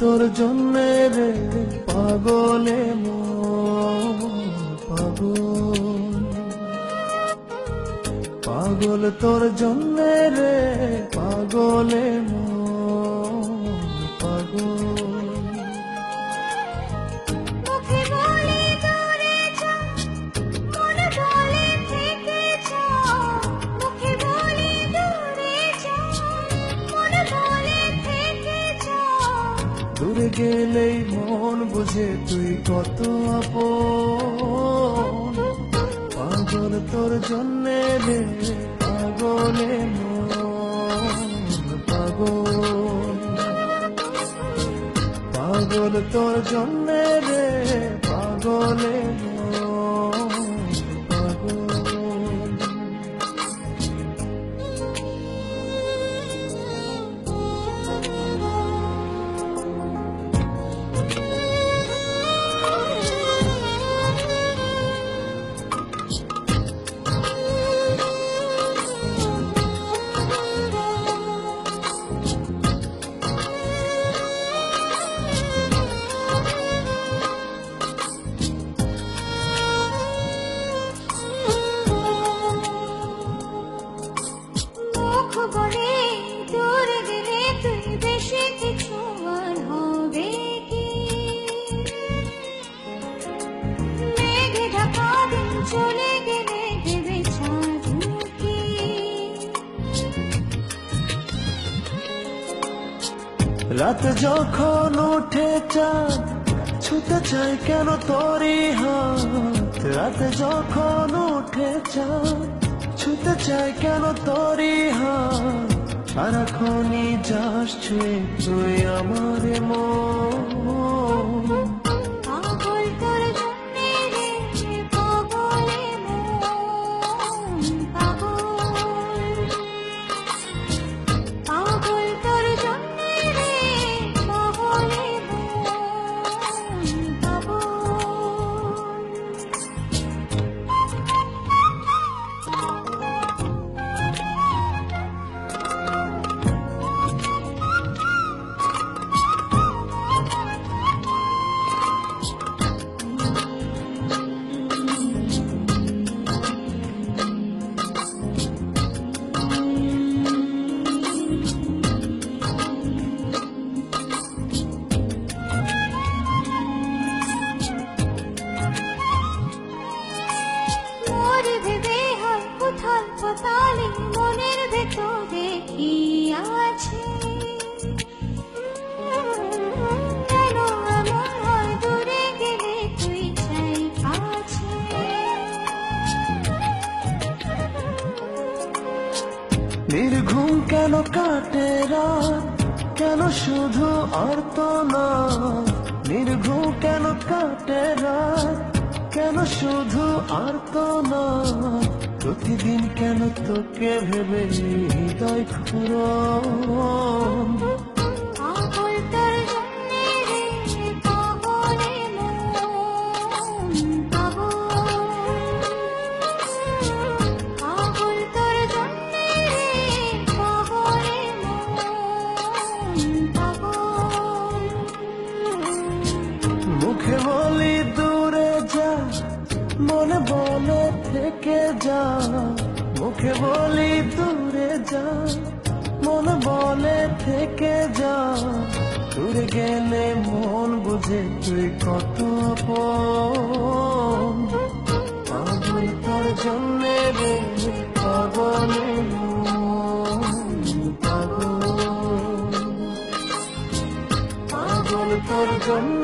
তোর জন্য রে পাগলে মন পাগল। তোর জন্য রে পাগলে মাগল দূরে গেলেই মন বুঝে তুই কত আপন। পাগল তোর জন্য রে, পাগলে পাগল। পাগল তোর জন্য রে, পাগলে মন। গেলে তুই বেশি কিছু হবে কি? মেঘে ঢাকা দিন চলে গেলে দেবে ছাড়ুকি রাত যখন উঠে চাঁদ ছুতে চাই কেন তোরই হাত? রাত যখন উঠে চাঁদ ছুতে চাই কেন তোরই হাত? সারাক্ষণই যাস তুই আমার মন। নির্ঘুম কেন কাটে রাত? কেন শুধু অর্থ না নির্ঘুম কেন কাটে রাত? কেন শুধু অর্থ না প্রতিদিন কেন তোকে ভেবে হৃদয় খুরন যা মুখে বলি দূরে যা, মন বলে থেকে যা। দূরে গেলে মন বুঝে তুই কত পাগল তোর জন্যে রে পাগলে পাগল। পাগল তোর জন্যে